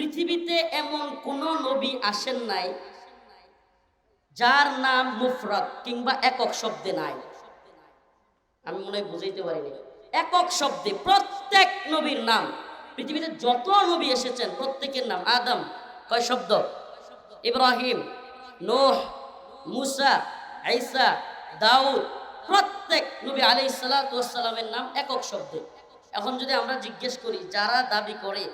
পৃথিবীতে এমন কোন নবী আসেন নাই যার নাম মুফরাদ কিংবা একক শব্দে নাই। আমি মনে হয় বুঝাইতে পারিনি একক শব্দে প্রত্যেক নবীর নাম, পৃথিবীতে যত নবী এসেছেন, প্রত্যেকের নাম আদম, কয় শব্দ? ইব্রাহিম, নোহ, মুসা আইসা দাউদ, প্রত্যেক নবী আলি সালাতামের নাম একক শব্দে। এখন যদি আমরা জিজ্ঞেস করি, যারা দাবি করে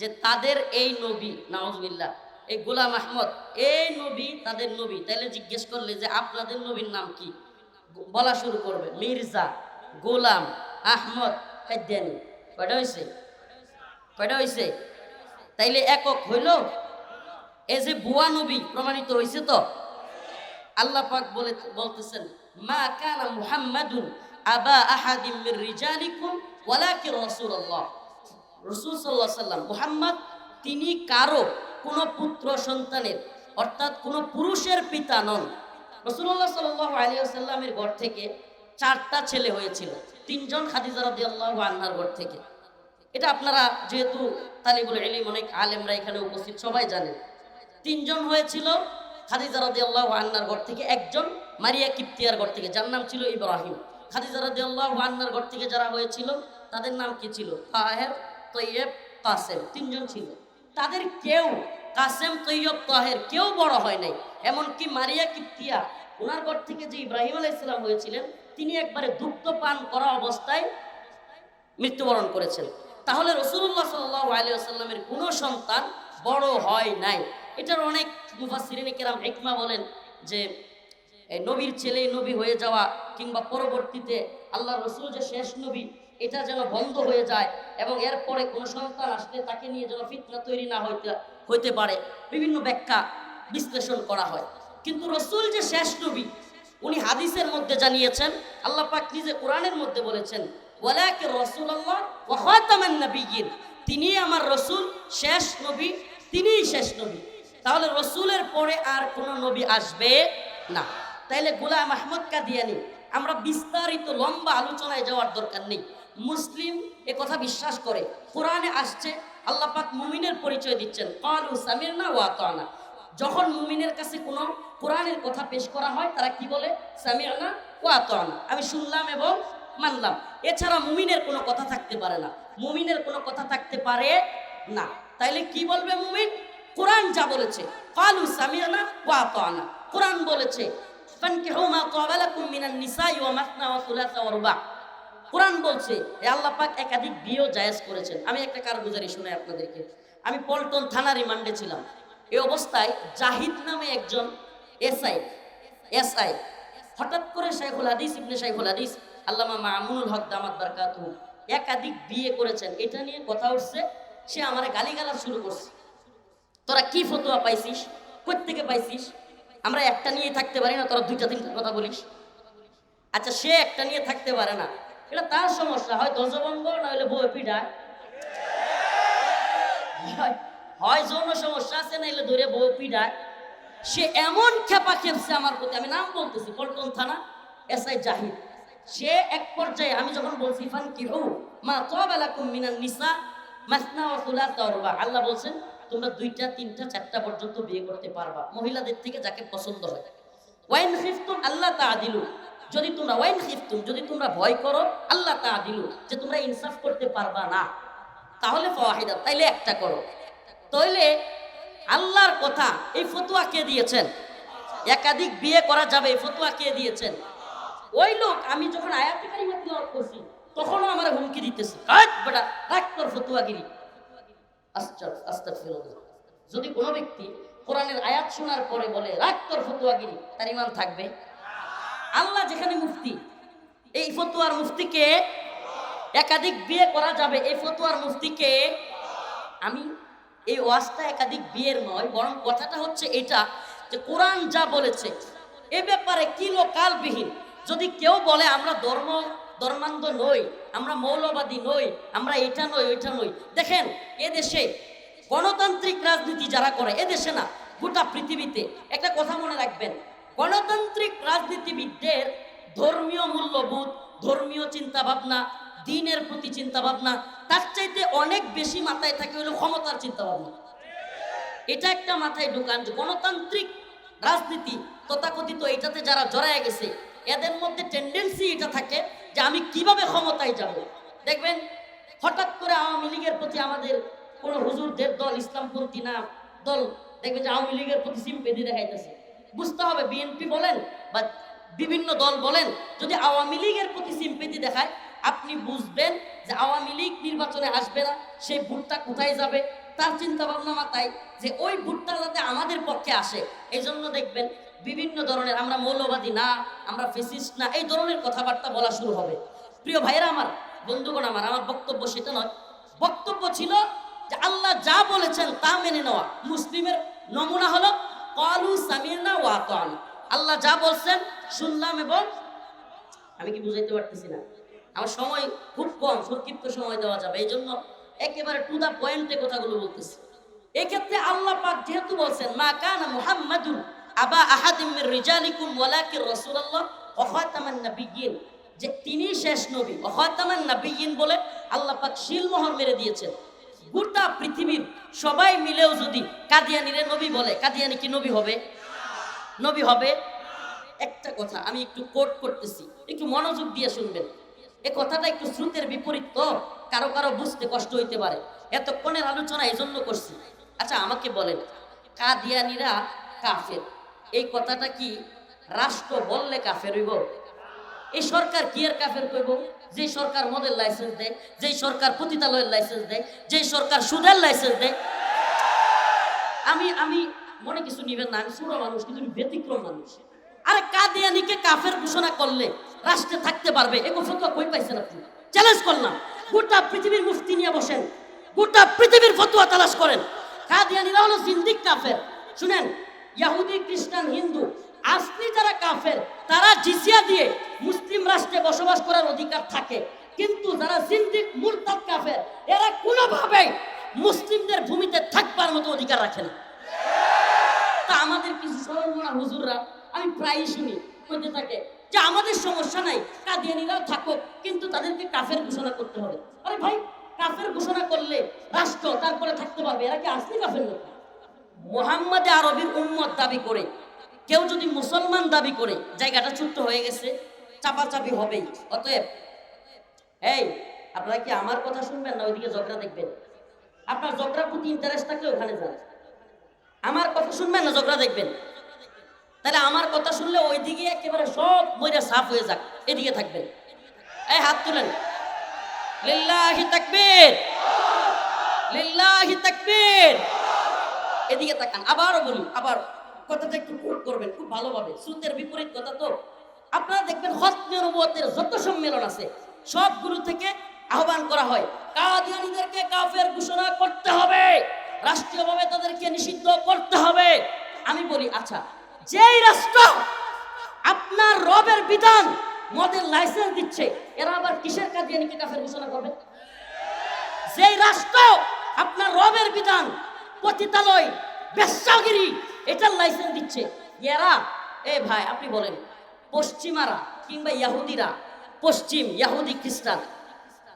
যে তাদের এই নবী নাওজবিল্লা এই গোলাম আহমদ, এই নবী তাদের নবী। তাইলে জিজ্ঞেস করলে যে আপনাদের নবীর নাম কি? বলা শুরু করবে, মির্জা গোলাম আহমদ কাদ্যানি কয়টা হয়েছে কয়টা হয়েছে তাইলে একক হইল? এ যে বুয়া নবী প্রমাণিত হয়েছে তো? আল্লাহ পাক বলে বলতেছেন, মা কানা মুহাম্মাদুন আবা আহাদিম মির রিজালিকুম ওয়ালাকিন রাসূলুল্লাহ। রাসূল আলাইহি সাল্লাম মুহাম্মদ, তিনি কারও কোন পুত্র সন্তানের, অর্থাৎ কোন পুরুষের পিতা নন। রাসূলুল্লাহ সাল্লাল্লাহু আলাইহি ওয়াসাল্লামের ঘর থেকে চারটা ছেলে হয়েছিল। তিনজন খাদিজা রাদিয়াল্লাহু আনহার ঘর থেকে। এটা আপনারা যেহেতু তালিবুল ইলিম, অনেক আলেমরা এখানে উপস্থিত, সবাই জানেন। তিনজন হয়েছিল খাদিজা রাদিয়াল্লাহু আনহার ঘর থেকে, একজন মারিয়া কিপ্তিয়ার ঘর থেকে, যার নাম ছিল ইব্রাহিম। খাদিজা রাদিয়াল্লাহু আনহার ঘর থেকে যারা হয়েছিল, তাদের নাম কি ছিল? তাহের তৈয়ব কাসেম, তিনজন ছিল। তাদের কেউ কাসেম তৈয়ব তাহের কেউ বড় হয় নাই। এমনকি মারিয়া কিপ্তিয়া ওনার ঘর থেকে যে ইব্রাহিম আলাইসালাম হয়েছিলেন, তিনি একবারে দুগ্ধ পান করা অবস্থায় মৃত্যুবরণ করেছেন। তাহলে রসুল্লাহ সাল্লাহ আলিয়া সাল্লামের কোনো সন্তান বড় হয় নাই। এটার অনেক মুফাসিরিনে কেরাম হেকমা বলেন যে নবীর ছেলে নবী হয়ে যাওয়া কিংবা পরবর্তীতে আল্লাহ রসুল যে শেষ নবী এটা যেন বন্ধ হয়ে যায় এবং এরপরে কোনো সন্তান আসলে তাকে নিয়ে যেন ফিতনা তৈরি না হইতে হইতে পারে। বিভিন্ন ব্যাখ্যা বিশ্লেষণ করা হয়। কিন্তু রসুল যে শেষ নবী, উনি হাদিসের মধ্যে জানিয়েছেন, আল্লাহ পাক নিজে কোরআনের মধ্যে বলেছেন ওয়ালাকে রসুল্লাহ ওয়াতামান নবীন তিনি আমার রসুল, শেষ নবী, তিনিই শেষ নবী। তাহলে রসুলের পরে আর কোনো নবী আসবে না। তাইলে গোলাম আহমদ কাদিয়ানি, আমরা বিস্তারিত লম্বা আলোচনায় যাওয়ার দরকার নেই। মুসলিম এ কথা বিশ্বাস করে। কোরআনে আসছে, আল্লাহ পাক মুমিনের পরিচয় দিচ্ছেন। কালু সামির না ওয়াতানা যখন মুমিনের কাছে কোনো কোরআনের কথা পেশ করা হয়, তারা কি বলে? সামিয়ানা ওয়াতানা আমি শুনলাম এবং মানলাম। এছাড়া মুমিনের কোনো কথা থাকতে পারে না। মুমিনের কোনো কথা থাকতে পারে না। তাইলে কি বলবে মুমিন? কোরআন যা বলেছে, কালু সামিয়ানা ওয়াতানা কোরআন বলেছে, ফানকিহু মা ক্বাবালাকুম মিনান নিসাই ওয়া মাসনা ওয়া সুলাসা ওয়া কোরআন বলছে, এ আল্লাহ পাক একাধিক বিয়েও জায়েজ করেছেন। আমি একটা কারগুজারি শুনে আপনাদেরকে। আমি পল্টন থানা রিমান্ডে ছিলাম। এই অবস্থায় জাহিদ নামে একজন এসআই এসআই, হঠাৎ করে শাইখুল হাদিস ইবনে শাইখুল হাদিস, আল্লামা মামুনুল হক দামাত বারকাতু একাধিক বিয়ে করেছেন। এটা নিয়ে কথা উঠছে, সে আমারে গালিগালাজ শুরু করছে। তোরা কি ফতোয়া পাইছিস? থেকে পাইছিস? আমরা একটা নিয়ে থাকতে পারি না, তোরা দুইটা তিনটা কথা বলিস? আচ্ছা সে একটা নিয়ে থাকতে পারে না। এটা তার সমস্যা, হয় ধ্বজভঙ্গ নইলে বই পিঠায় হয়- যৌন সমস্যা আছে নাইলে ধরে বউ পিঠায় সে এমন খেপা খেপছে আমার প্রতি, আমি নাম বলতেছি পল্টন থানা, এস আই জাহিদ। সে এক পর্যায়ে, আমি যখন বলছি ফান কি হু মা তাবালাকুম মিনান নিসা, মাসনা ওয়া সুলাসা ওয়া রুবা। আল্লাহ বলছেন, তোমরা দুইটা, তিনটা, চারটা পর্যন্ত বিয়ে করতে পারবা, মহিলাদের থেকে যাকে পছন্দ হয়। ওয়াইন খিফতুম আল্লাহ তাআদিলু যদি তোমরা ওয়াইন খিফতুম, যদি তোমরা ভয় করো, আল্লাহ তাআদিলু যে তোমরা ইনসাফ করতে পারবা না। তাহলে ফাওয়াহিদা তাইলে একটা করো। তাইলে আল্লাহর কথা, এই ফতুয়া কে দিয়েছেন? একাধিক বিয়ে করা যাবে, এই ফতোয়া কে দিয়েছেন? ওই লোক, আমি যখন আয়াতি কারিমা করছি, তখনও আমার হুমকি দিতেছে। কাট, বেটা, রাখ তোর ফতোয়াগিরি। আস্তাগফিরুল্লাহ। যদি কোনো ব্যক্তি কোরআনের আয়াত শোনার পরে বলে, রাখ তোর ফতোয়াগিরি তার ইমান থাকবে? আল্লাহ যেখানে মুফতি, এই ফতোয়ার মুফতিকে একাধিক বিয়ে করা যাবে। এই ফতোয়ার মুফতিকে আমি এই ওয়াজটা একাধিক বিয়ের নয়, বরং কথাটা হচ্ছে এটা যে কোরআন যা বলেছে, এ ব্যাপারে কিলোকালবিহীন। যদি কেউ বলে, আমরা ধর্ম, ধর্মান্ধ নই, আমরা মৌলবাদী নই, আমরা এটা নই, ওইটা নই। দেখেন এ দেশে গণতান্ত্রিক রাজনীতি যারা করে এ দেশে না, গোটা পৃথিবীতে। একটা কথা মনে রাখবেন গণতান্ত্রিক রাজনীতিবিদদের ধর্মীয় মূল্যবোধ, ধর্মীয় চিন্তা ভাবনা দিনের প্রতি চিন্তা ভাবনা তার চাইতে অনেক বেশি মাথায় থাকে হলো ক্ষমতার চিন্তা ভাবনা এটা একটা মাথায় ঢুকান যে গণতান্ত্রিক রাজনীতি তথাকথিত এটাতে যারা জড়ায় গেছে, এদের মধ্যে টেন্ডেন্সি এটা থাকে যে আমি কীভাবে ক্ষমতায় যাব। দেখবেন, হঠাৎ করে আওয়ামী লীগের প্রতি আমাদের কোনো হুজুরদের দল, ইসলামপন্থী না দল, দেখবেন যে আওয়ামী লীগের প্রতি সিম্পেদি দেখাইতেছে। বুঝতে হবে বিএনপি বলেন বা বিভিন্ন দল বলেন, যদি আওয়ামী লীগের প্রতি সিম্পেদি দেখায়, আপনি বুঝবেন যে আওয়ামী লীগ নির্বাচনে আসবে না, সেই ভোটটা কোথায় যাবে, তার চিন্তা ভাবনা মাথায় যে ওই ভোটটা যাতে আমাদের পক্ষে আসে। এই জন্য দেখবেন বিভিন্ন ধরনের আমরা মৌলবাদী না, আমরা ফেসিস্ট না, এই ধরনের কথাবার্তা বলা শুরু হবে। প্রিয় ভাইয়েরা আমার, বন্ধুগণ আমার আমার বক্তব্য সেটা নয়। বক্তব্য ছিল যে আল্লাহ যা বলেছেন তা মেনে নেওয়া। মুসলিমের নমুনা হলো কলু সামিরনা ওয়া কান আল্লাহ যা বলছেন শুনলাম এবং আমি কি বুঝাইতে পারতেছি না। আমার সময় খুব কম, সংক্ষিপ্ত সময় দেওয়া যাবে। এই জন্য একেবারে টু দা পয়েন্টে কথাগুলো বলতেছি। এক্ষেত্রে আল্লাহ পাক যেহেতু বলছেন, মা কানা মুহাম্মাদুন আবা আহাদিম মির রিজালিকুম ওয়ালাকির রাসূলুল্লাহ ওয়া খাতামান নাবিয়্যিন। যে তিনি শেষ নবী ওয়া খাতামান নাবিয়্যিন বলে আল্লাহ পাক শিলমোহর মেরে দিয়েছেন। গোটা পৃথিবীর সবাই মিলেও যদি কাদিয়ানিরে নবী বলে, কাদিয়ানি কি নবী হবে? নবী হবে? একটা কথা, আমি একটু কোট করতেছি, একটু মনোযোগ দিয়ে শুনবেন। এ কথাটা একটু শ্রুতের বিপরীত তো, কারও কারও বুঝতে কষ্ট হইতে পারে। এতক্ষণের আলোচনা এই জন্য করছি। আচ্ছা আমাকে বলেন, কাদিয়ানিরা কাফের। এই কথাটা কি রাষ্ট্র বললে কাফের হইব? এই সরকার কি এর কাফের কইব? যে সরকার মদের লাইসেন্স দেয়, যেই সরকার পতিতালয়ের লাইসেন্স দেয়, যেই সরকার সুদের লাইসেন্স দেয়। আমি আমি মনে কিছু নিবেন না, আমি ছোট মানুষ, কিন্তু ব্যতিক্রম মানুষ। আরে কাদিয়ানিকে কাফের ঘোষণা করলে রাষ্ট্রে থাকতে পারবে এগো ফতোয়া কই পাইছেন আপনি? চ্যালেঞ্জ করলাম। গোটা পৃথিবীর মুফতি নিয়ে বসেন। গোটা পৃথিবীর ফতোয়া তালাশ করেন। কাদিয়ানিরা হলো জিন্দিক কাফের। শুনেন ইহুদি খ্রিস্টান, হিন্দু আসলি যারা কাফের, তারা জিসিয়া দিয়ে মুসলিম রাষ্ট্রে বসবাস করার অধিকার থাকে। কিন্তু যারা জিন্দিক মুরতাদ কাফের, এরা কোনোভাবেই মুসলিমদের ভূমিতে থাকবার মতো অধিকার রাখে না। তা আমাদের কিছু সরলমনা হুজুররা, আমি প্রায়ই শুনি কইতে থাকে যে আমাদের সমস্যা নাই, কাদিয়ানিরাও থাকুক, কিন্তু তাদেরকে কাফের ঘোষণা করতে হবে। আরে ভাই, কাফের ঘোষণা করলে রাষ্ট্র তারপরে থাকতে পারবে, এরা কি আসলে কাফের লোক মোহাম্মদে আরবির উম্মত দাবি করে কেউ যদি মুসলমান দাবি করে, জায়গাটা ছোট্ট হয়ে গেছে, চাপাচাপি হবেই, অতএব, এই, আপনারা কি আমার কথা শুনবেন না ওইদিকে ঝগড়া দেখবেন? আপনার ঝগড়ার প্রতি ইন্টারেস্ট থাকলে ওখানে যান আমার কথা শুনবেন না ঝগড়া দেখবেন? তাহলে আমার কথা শুনলে ওইদিকে একেবারে সব বইটা সাফ হয়ে যাক, এদিকে থাকবেন। এই হাত তুলেন। লিল্লাহি তাকবীর। লিল্লাহি তাকবীর। এদিকে তাকান, আবারও বলি আবার। কথাটা একটু কোট করবেন, খুব ভালোভাবে। শ্রুতের বিপরীত কথা তো। আপনারা দেখবেন হত্যা নবুয়তের যত সম্মেলন আছে, সবগুলো থেকে আহ্বান করা হয়। কাদিয়ানীদেরকে কাফের ঘোষণা করতে হবে। রাষ্ট্রীয়ভাবে তাদেরকে নিষিদ্ধ করতে হবে। আমি বলি আচ্ছা যেই রাষ্ট্র আপনার রবের বিধান, মদের লাইসেন্স দিচ্ছে, এরা আবার কিসের কাদিয়ানিকে কাফের ঘোষণা করবে? যেই রাষ্ট্র আপনার রবের বিধান, পতিতালয়, বেশ্যাগিরি এটার লাইসেন্স দিচ্ছে। এরা, এ ভাই, আপনি বলেন, পশ্চিমারা কিংবা ইয়াহুদিরা, পশ্চিম ইয়াহুদি খ্রিস্টান,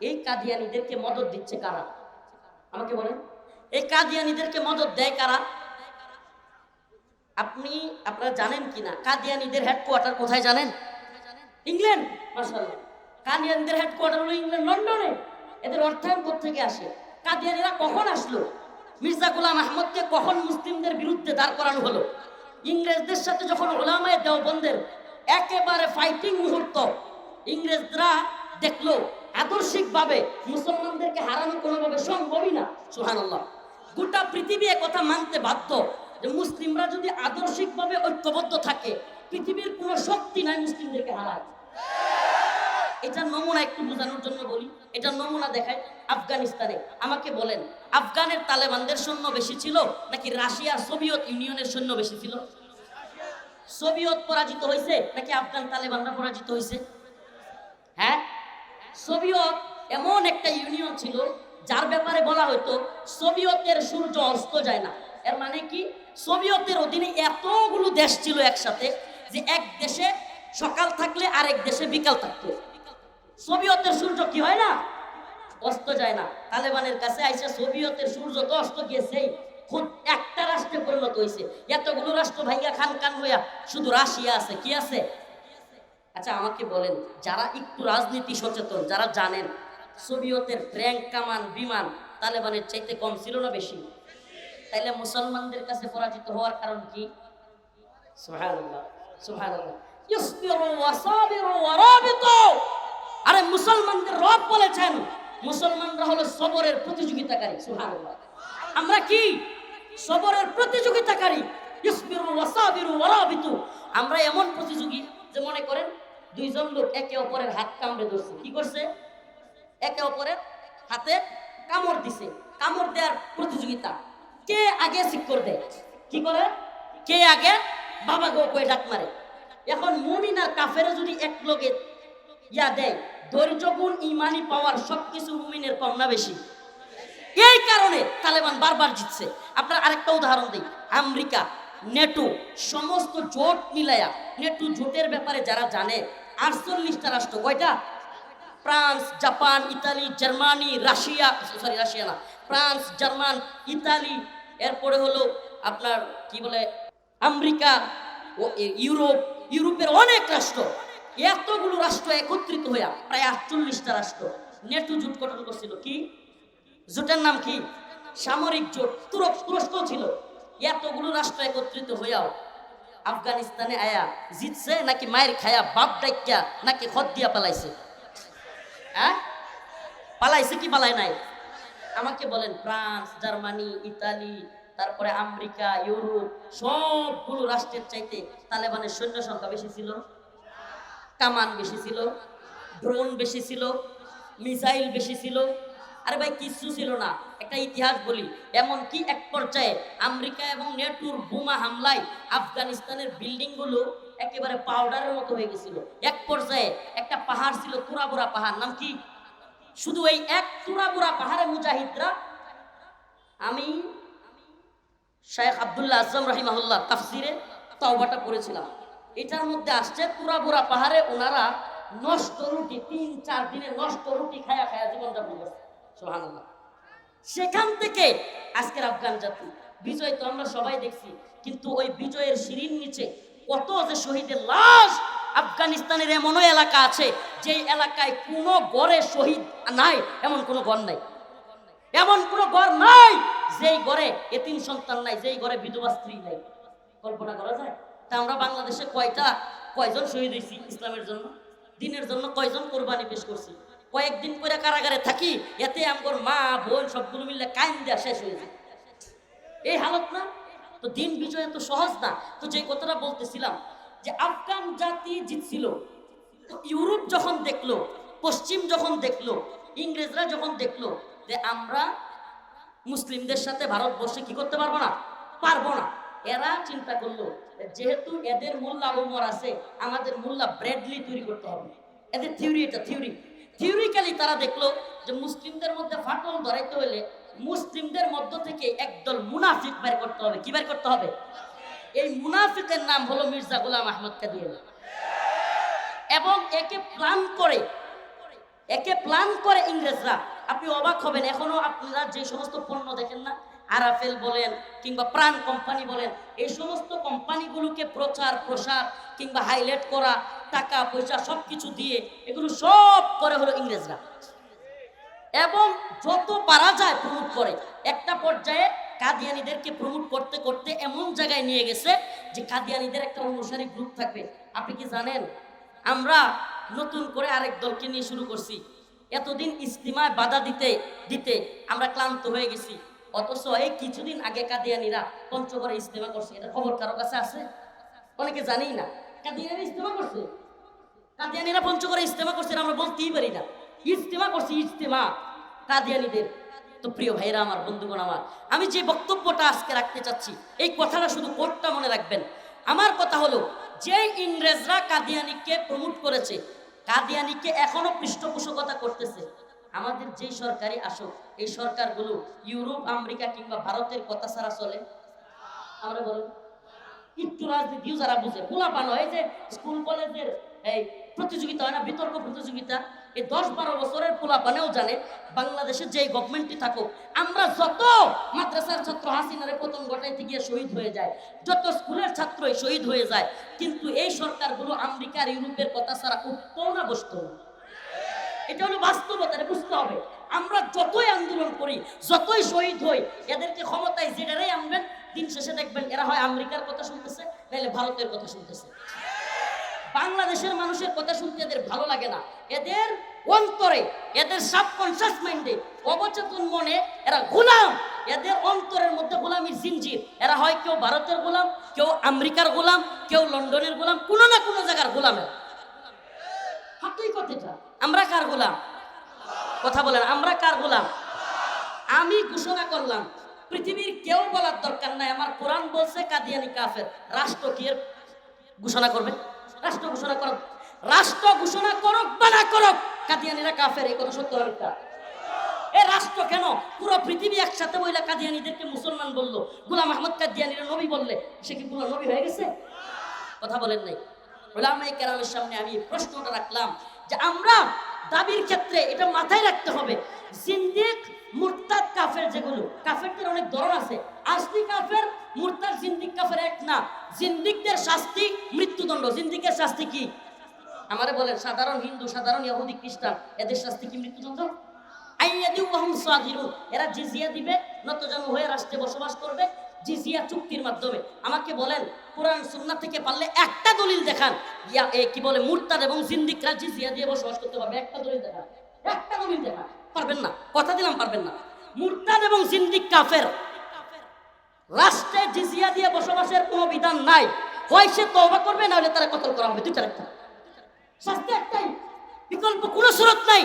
এই কাদিয়ানিদেরকে মদত দিচ্ছে কারা? আমাকে বলেন, এই কাদিয়ানিদেরকে মদত দেয় কারা? আপনি, আপনারা জানেন কি না কাদিয়ানিদের হেডকোয়ার্টার কোথায় জানেন? ইংল্যান্ড মার্শাল্লাহ কাদিয়ানিদের হেডকোয়ার্টার হলো ইংল্যান্ড, লন্ডনে। এদের অর্থায়ন থেকে আসে? কাদিয়ানিরা কখন আসলো? মির্জা গোলাম আহমদকে কখন মুসলিমদের বিরুদ্ধে দাঁড় করানো হলো? ইংরেজদের সাথে যখন ওলামায় দেওবন্দের একেবারে ফাইটিং মুহূর্ত, ইংরেজরা দেখল আদর্শিকভাবে মুসলমানদেরকে হারানো কোনোভাবে সম্ভবই না। সুহানাল্লাহ গোটা পৃথিবী কথা মানতে বাধ্য যে মুসলিমরা যদি আদর্শিকভাবে ঐক্যবদ্ধ থাকে, পৃথিবীর কোনো শক্তি নাই মুসলিমদেরকে হারায়। এটা নমুনা একটু বোঝানোর জন্য বলি এটা নমুনা দেখায় আফগানিস্তানে। আমাকে বলেন আফগানের তালেবানদের সৈন্য বেশি ছিল নাকি রাশিয়া সোভিয়েত ইউনিয়নের সৈন্য বেশি ছিল? সোভিয়েত পরাজিত হয়েছে নাকি আফগান তালেবানরা পরাজিত হয়েছে হ্যাঁ? সোভিয়েত এমন একটা ইউনিয়ন ছিল যার ব্যাপারে বলা হতো সোভিয়েতের সূর্য অস্ত যায় না। এর মানে কি? সোভিয়েতের অধীনে এতগুলো দেশ ছিল একসাথে যে এক দেশে সকাল থাকলে আরেক দেশে বিকাল থাকতো। সোভিয়েতের সূর্য কি হয় না? অস্ত যায় না। তালেবানের কাছে আইসা সোভিয়তের সূর্য তো অস্ত গিয়েছেই খুব একটা রাষ্ট্রে পরিণত হয়েছে এতগুলো রাষ্ট্র ভাইয়া খান খান হইয়া শুধু রাশিয়া আছে, কি আছে? আচ্ছা আমাকে বলেন, যারা একটু রাজনীতি সচেতন, যারা জানেন, সোভিয়তের ট্যাঙ্ক, কামান, বিমান তালেবানের চাইতে কম ছিল না বেশি? তাইলে মুসলমানদের কাছে পরাজিত হওয়ার কারণ কি? আরে, মুসলমানদের রব বলেছেন মুসলমানরা হলো সবরের প্রতিযোগিতাকারী আমরা কি? সবরের প্রতিযোগিতাকারী। আমরা এমন প্রতিযোগী যে মনে করেন দুইজন লোক একে অপরের হাত কামড়ে ধরছে। কি করছে? একে অপরের হাতে কামড় দিছে। কামড় দেওয়ার প্রতিযোগিতা। কে আগে শিক্ষর দেয় কি করে কে আগে? বাবা গো কয়ে ডাক মারে। এখন মুমিন কাফেরে যদি এক লগে ইয়া দেয় ধৈর্য গুণ ইমানি পাওয়ার সবকিছু মুমিনের কম না বেশি। এই কারণে তালেবান বারবার জিতছে। আপনার আরেকটা উদাহরণ দিই, আমেরিকা, নেটো, সমস্ত জোট মিলায়া, নেটো জোটের ব্যাপারে যারা জানে, আটচল্লিশটা রাষ্ট্র, কয়টা? France, Japan, Italy, Germany, Russia, sorry, Russia না, ফ্রান্স, জার্মান, ইতালি, এরপরে হলো আপনার কি বলে, আমেরিকা ও ইউরোপ, ইউরোপের অনেক রাষ্ট্র। এতগুলো রাষ্ট্র একত্রিত হইয়া প্রায় আটচল্লিশটা রাষ্ট্র। নেটো জোট গঠন করছিল কি? জোটের নাম কি? সামরিক জোট তুরস্ক তুরস্ক ছিল। এতগুলো রাষ্ট্র একত্রিত হইয়াও আফগানিস্তানে আয়া জিতছে নাকি মায়ের খায়া বাপ ডাইকা নাকি খত দিয়া পালাইছে? হ্যাঁ? পালাইছে কি পালাই নাই? আমাকে বলেন, ফ্রান্স, জার্মানি, ইতালি, তারপরে আমেরিকা, ইউরোপ, সবগুলো রাষ্ট্রের চাইতে তালেবানের সৈন্য সংখ্যা বেশি ছিল। কামান বেশি ছিল ড্রোন বেশি ছিল মিসাইল বেশি ছিল। আরে ভাই, কিচ্ছু ছিল না। একটা ইতিহাস বলি এমন কি এক পর্যায়ে আমেরিকা এবং নেটুর বোমা হামলায় আফগানিস্তানের বিল্ডিংগুলো একেবারে পাউডারের মতো হয়ে গেছিল। এক পর্যায়ে একটা পাহাড় ছিল, তুরাবুরা পাহাড়, নাম কি? শুধু এই এক তুরাবুরা পাহাড়ে মুজাহিদরা। আমি শেখ আব্দুল্লাহ আজম রহিমাহুল্লাহ তাফসিরে তওবাটা পড়েছিলাম। এটার মধ্যে আসছে পুরাপুরা পাহাড়ে ওনারা নষ্ট রুটি, তিন, চার দিনে নষ্ট রুটি খায়া খায়া জীবন যাপন করছে। সোহানুল্লাহ সেখান থেকে আজকের আফগান জাতি, বিজয় তো আমরা সবাই দেখছি, কিন্তু ওই বিজয়ের সিঁড়ির নিচে কত যে শহীদের লাশ আফগানিস্তানের এমনও এলাকা আছে, যে এলাকায় কোনো গড়ে শহীদ নাই, এমন কোনো গড় নাই। এমন কোনো ঘর নাই, যেই ঘরে এতিম সন্তান নাই, যেই ঘরে বিধবা স্ত্রী নাই। কল্পনা করা যায়? তা আমরা বাংলাদেশে কয়টা, কয়জন শহীদ হয়েছি ইসলামের জন্য? দিনের জন্য কয়জন কোরবানি পেশ করছি? কয়েকদিন করে কারাগারে থাকি, এতে আমার মা, বোন সবগুলো মিললে কাইন দেওয়া শেষ হয়ে যায়। এই হালত না? তো দিন বিজয় এত সহজ না। তো যে কথাটা বলতেছিলাম, যে আফগান জাতি জিতছিল, তো ইউরোপ যখন দেখল, পশ্চিম যখন দেখল, ইংরেজরা যখন দেখল, যে আমরা মুসলিমদের সাথে ভারতবর্ষে কি করতে পারব না? পারব না। এরা চিন্তা করল যেহেতু এদের মোল্লা উমর আছে, আমাদের মোল্লা ব্রেডলি তৈরি করতে হবে। এদের থিওরি এটা থিওরি থিওরিক্যালি তারা দেখল যে মুসলিমদের মধ্যে ফাটল ধরাইতে হলে মুসলিমদের মধ্য থেকে একদল মুনাফিক বের করতে হবে। কি বের করতে হবে? এই মুনাফিকের নাম হলো মির্জা গোলাম আহমদ কাদির এবং একে প্ল্যান করে, একে প্ল্যান করে ইংরেজরা। আপনি অবাক হবেন, এখনও আপনারা যে সমস্ত পণ্য দেখেন না আরাফেল বলেন কিংবা প্রাণ কোম্পানি বলেন, এই সমস্ত কোম্পানিগুলোকে প্রচার, প্রসার কিংবা হাইলাইট করা, টাকা, পয়সা সব কিছু দিয়ে এগুলো সব করে হলো ইংরেজরা। এবং যত পারা যায় প্রমোট করে। একটা পর্যায়ে কাদিয়ানিদেরকে প্রমোট করতে করতে এমন জায়গায় নিয়ে গেছে যে কাদিয়ানিদের একটা অনুসারী গ্রুপ থাকবে। আপনি কি জানেন? আমরা নতুন করে আরেক দলকে নিয়ে শুরু করছি। এতদিন ইস্তিমায় বাধা দিতে দিতে আমরা ক্লান্ত হয়ে গেছি। অথচ এই কিছুদিন আগে কাদিয়ানিরা পঞ্চগড়ে ইস্তেমা করছে। এটা খবর কারও কাছে আছে? অনেকে জানেই না। কাদিয়ানিরা ইস্তেমা করছে। কাদিয়ানিরা পঞ্চগড়ে ইস্তেমা করছে আমরা বলতেই পারি না। ইস্তেমা করছি ইস্তেমা কাদিয়ানিদের। তো প্রিয় ভাইরা আমার বন্ধুগণ, আমার, আমি যে বক্তব্যটা আজকে রাখতে চাচ্ছি, এই কথাটা শুধু কোটটা মনে রাখবেন। আমার কথা হলো, যে ইংরেজরা কাদিয়ানিকে প্রমোট করেছে, কাদিয়ানিকে এখনও পৃষ্ঠপোষকতা করতেছে আমাদের যেই সরকারি আসুক, এই সরকারগুলো ইউরোপ, আমেরিকা কিংবা ভারতের কথা ছাড়া চলে? আমরা বলুন একটু রাজনীতিও যারা বুঝে, পোলাপান হয় যে স্কুল কলেজের এই প্রতিযোগিতা হয় না, বিতর্ক প্রতিযোগিতা? এই দশ বারো বছরের পোলাপানেও জানে বাংলাদেশে যে গভর্নমেন্টই থাকুক, আমরা যত মাদ্রাসার ছাত্র হাসিনারে পতন ঘটাইতে গিয়ে শহীদ হয়ে যায় যত স্কুলের ছাত্রই শহীদ হয়ে যায়, কিন্তু এই সরকারগুলো আমেরিকার ইউরোপের কথা ছাড়া উঠতেও না বসতো এটা হলো বাস্তবতা বুঝতে হবে। আমরা যতই আন্দোলন করি, যতই শহীদ হই, এদেরকে ক্ষমতায় যেটারাই আনবেন, দিন শেষে দেখবেন এরা হয় আমেরিকার কথা শুনতেছে নাহলে ভারতের কথা শুনতেছে। বাংলাদেশের মানুষের কথা শুনতে এদের ভালো লাগে না। এদের অন্তরে, এদের সাবকনসিয়াস মাইন্ডে অবচেতন মনে, এরা গোলাম। এদের অন্তরের মধ্যে গোলামির জিনজির এরা হয় কেউ ভারতের গোলাম, কেউ আমেরিকার গোলাম, কেউ লন্ডনের গোলাম, কোনো না কোনো জায়গার গোলাম এরা। হাতুই কথাটা আমরা কার গোলাম? কথা বলেন, আমরা কার গোলাম? আমি ঘোষণা করলাম, পৃথিবীর কেউ বলার দরকার নাই। আমার কোরআন বলছে কাদিয়ানি কাফের। রাষ্ট্র কি ঘোষণা করবে? রাষ্ট্র ঘোষণা করুক। রাষ্ট্র ঘোষণা করুক বা না করুক, কাদিয়ানিরা কাফের এই কথা সত্য এ রাষ্ট্র কেন? পুরো পৃথিবী একসাথে বইলা কাদিয়ানিদেরকে মুসলমান বলল। গুলাম আহমদ কাদিয়ানিরা নবী বললে, সে কি পুরো নবী হয়ে গেছে? কথা বলেন নাই। ওলামাই কেরামের সামনে আমি প্রশ্নটা রাখলাম যে আমরা দাবির ক্ষেত্রে এটা মাথায় রাখতে হবে। জিন্দিক, মুরতাদ, কাফের যেগুলো, কাফেরদের অনেক ধরন আছে। আসলি কাফের, মুরতাদ, জিন্দিক কাফের এক না। জিন্দিকদের শাস্তি মৃত্যুদণ্ড। জিন্দিকের শাস্তি কি? আমারে বলেন, সাধারণ হিন্দু, সাধারণ ইহুদি, খ্রিস্টান, এদের শাস্তি কি মৃত্যুদণ্ড? আইয়াদিউহুম সাগিরুন। এরা জিজিয়া দিবে নতজন হয়ে রাষ্ট্রে বসবাস করবে। জিজিয়া চুক্তির মাধ্যমে আমাকে বলেন, কোরআন সুন্নাহ থেকে পারলে একটা দলিল দেখান। ইয়া, এ কি বলে, মুরতাদ এবং জিন্দিকরা জিজিয়া দিয়ে বসবাস করতে পারবে, একটা দলিল দেখান। একটা দলিল দেখান। পারবেন না, কথা দিলাম, পারবেন না। মুরতাদ এবং জিন্দিক কাফের রাষ্ট্রে জিজিয়া দিয়ে বসবাসের কোনো বিধান নাই। হয় সে তওবা করবে না হলে তারা কতল করা হবে। দুইটার একটা। শাস্তি একটাই। বিকল্প কোনো সুরত নাই।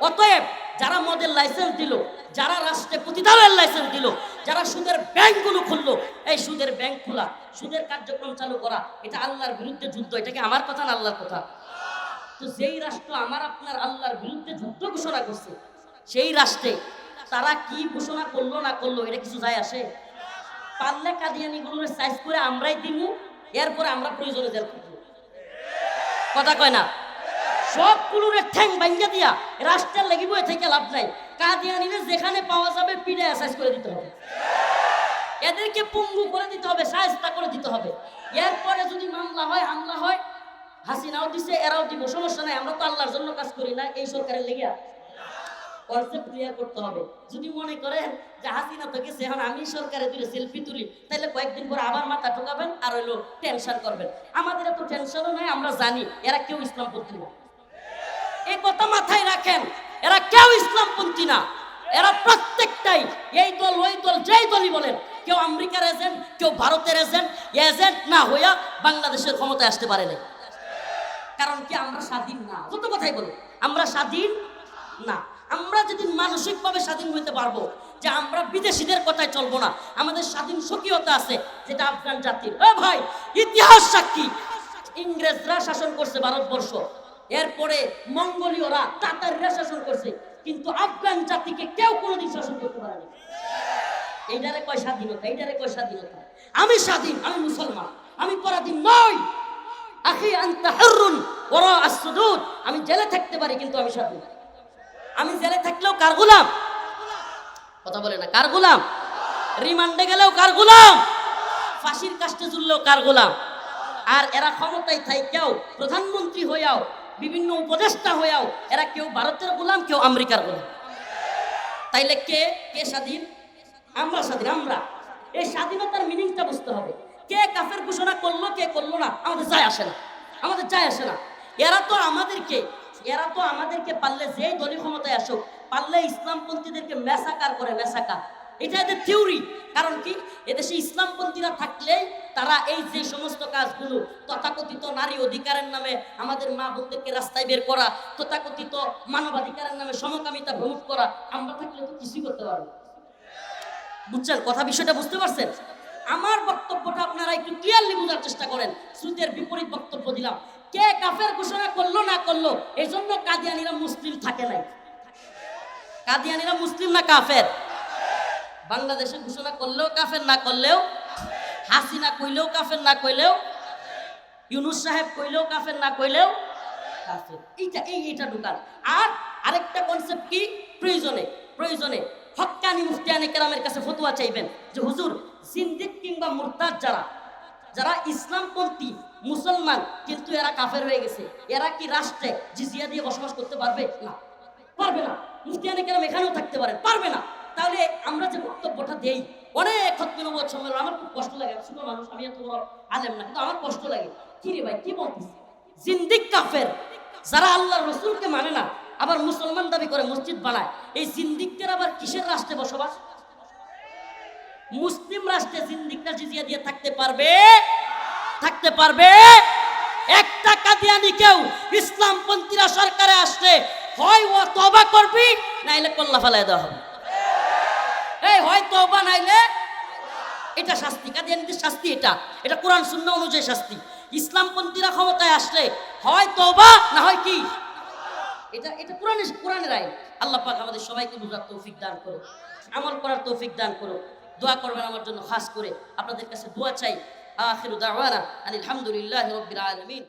অতএব যারা মদের লাইসেন্স দিল, যারা রাষ্ট্রে প্রতিদানের লাইসেন্স দিল, যারা সুদের ব্যাংকগুলো খুললো, এই সুদের ব্যাংক খোলা, সুদের কার্যক্রম চালু করা, এটা আল্লাহর বিরুদ্ধে যুদ্ধ এটাকে আমার কথা না আল্লাহর কথা? তো যেই রাষ্ট্র আমার আপনার আল্লাহর বিরুদ্ধে যুদ্ধ ঘোষণা করছে, সেই রাষ্ট্রে তারা কি ঘোষণা করল না করল, এটা কিছু যায় আসে? পারলে কাদিয়ানিগুলোর সাইজ করে আমরাই দিমু, এরপরে আমরা প্রয়োজনে করব কথা কয় না? সবগুলোর ঠ্যাং ভাঙ্গা দিয়া রাষ্ট্রের লাগি বয়ে থেকে লাভ নাই। কাদিয়ানিরে যেখানে পাওয়া যাবে পিঠে অ্যাসাইজ করে দিতে হবে। এদেরকে পঙ্গু করে দিতে হবে, সায়স্তা করে দিতে হবে। এরপরে যদি মামলা হয়, হামলা হয়, হাসিনাও দিছে, এরাও দিব, সমস্যা নাই, আমরা তো আল্লাহর জন্য কাজ করি না, এই সরকারের লেগে কনসেপ্ট ক্লিয়ার করতে হবে। যদি মনে করেন যে হাসিনা তো গেছে এখন আমি সরকারে দুটো সেলফি তুলি তাহলে কয়েকদিন পরে আবার মাথা ঠোকাবেন আর হইল টেনশন করবেন। আমাদের এত টেনশনও নাই, আমরা জানি, এরা কেউ ইসলামপন্থী না। এই কথা মাথায় রাখেন, এরা কেউ ইসলামপন্থী না। এরা প্রত্যেকটাই এই দল, ওই দল, যেই দলই বলেন, কেউ আমেরিকার এজেন্ট, কেউ ভারতের এজেন্ট এজেন্ট না হইয়া বাংলাদেশের ক্ষমতায় আসতে পারে নাই। কারণ কি আমরা স্বাধীন না? যত কথাই বলি, আমরা স্বাধীন না। আমরা যদি মানসিকভাবে স্বাধীন হইতে পারব, যে আমরা বিদেশিদের কথায় চলবো না, আমাদের স্বাধীন স্বকীয়তা আছে, যেটা আফগান জাতির ভাই, ইতিহাস সাক্ষী। ইংরেজরা শাসন করছে ভারতবর্ষ। এরপরে মঙ্গোলীয়রা তাতাররা শাসন করছে। কিন্তু আফগান জাতিকে কেউ কোনোদিন শাসন করতে পারেনি এইটারে কয় স্বাধীনতা, এইটারে কয় স্বাধীনতা। আমি স্বাধীন, আমি মুসলমান, আমি পরাধীন নই। আখি আনতা হুররুন ওরা আসুদুদ আমি জেলে থাকতে পারি, কিন্তু আমি স্বাধীন। আমি জেলে থাকলেও কার গোলাম? কথা বলে না, কার গোলাম? রিমান্ডে গেলেও কার গোলাম? ফাঁসির কাষ্টে ঝুললেও কার গোলাম? আর এরা ক্ষমতায় থাইকেও প্রধানমন্ত্রী হইয়াও বিভিন্ন উপদেষ্টা হইয়াও এরা কেউ ভারতের গোলাম, কেউ আমেরিকার গোলাম। তাইলে কে? কে স্বাধীন? আমরা স্বাধীন, আমরা। এই স্বাধীনতার মিনিংটা বুঝতে হবে। কে কাফের ঘোষণা করল, কে করল না, আমাদের যায় আসে না। আমাদের যায় আসে না। এরা তো আমাদেরকে, এরা তো আমাদেরকে পারলে যেই দলীয় ক্ষমতায় আসুক, পারলে ইসলামপন্থীদেরকে মেসাকার করে, মেসাকার। এটা এদের থিওরি কারণ কি? এদেশে ইসলামপন্থীরা থাকলে তারা এই যে সমস্ত কাজগুলো তথাকথিত নারী অধিকারের নামে আমাদের মা বোনদেরকে রাস্তায় বের করা, তথাকথিত মানবাধিকারের নামে সমকামিতা ভ্রমণ করা, আমরা থাকলে তো কিছুই করতে পারব বুঝছেন? কথা বিষয়টা বুঝতে পারছেন? আমার বক্তব্যটা আপনারা একটু ক্লিয়ারলি বোঝার চেষ্টা করেন। শ্রুতের বিপরীত বক্তব্য দিলাম। কে কাফের ঘোষণা করল না করল এই জন্য কাদিয়ানিরা মুসলিম থাকে নাই। কাদিয়ানিরা মুসলিম না কাফের? বাংলাদেশে ঘোষণা করলেও কাফের না করলেও, হাসিনা কইলেও কাফের না কইলেও, ইউনুস সাহেব কইলেও কাফের না কইলেও এইটা, এই ঢুকান। আর আরেকটা কনসেপ্ট কি? প্রয়োজনে প্রয়োজনে কেরামের কাছে ফতুয়া চাইবেন যে, হুজুর, সিন্দিক কিংবা মুরতাদ যারা যারা ইসলামপন্থী, মুসলমান, কিন্তু এরা কাফের হয়ে গেছে, এরা কি রাষ্ট্রে জিজিয়া দিয়ে বসবাস করতে পারবে? না। পারবে না। মুফতিয়ানি কেরাম এখানেও থাকতে পারে পারবে না। তাহলে আমরা যে বক্তব্যটা দেই, অনেক খতমিন সম্মেলন আমার খুব কষ্ট লাগে। ছোট মানুষ, আমি এত বড় আলেম না, কিন্তু আমার কষ্ট লাগে। কি রে ভাই, কি বলতিস জিন্দিক কাফের, যারা আল্লাহ রসুলকে মানে না, আবার মুসলমান দাবি করে মসজিদ বানায়, এই জিন্দিকদের আবার কিসের রাষ্ট্রে বসবাস? মুসলিম রাষ্ট্রে জিন্দিকরা জিজিয়া দিয়ে থাকতে পারবে? থাকতে পারবে? একটা কাদিয়ানি কেউ, ইসলামপন্থীরা সরকারে আসলে হয় ও তবা করবি, নাইলে কল্লা ফেলায় দেওয়া হবে। এই, হয় তবা নাইলে এটা শাস্তি। কাদিয়ানিদের শাস্তি এটা? এটা কোরআন শূন্য অনুযায়ী শাস্তি। ইসলামপন্থীরা ক্ষমতায় আসলে হয় তবা না হয় কি? এটা এটা কোরআনের কোরআনের আইন। আল্লাহ পাক আমাদের সবাইকে বুঝার তৌফিক দান করো আমল করার তৌফিক দান করো দোয়া করবেন আমার জন্য, খাস করে। আপনাদের কাছে দোয়া চাই। আখিরু দাওয়ানা আলহামদুলিল্লাহি রাব্বিল আলামিন।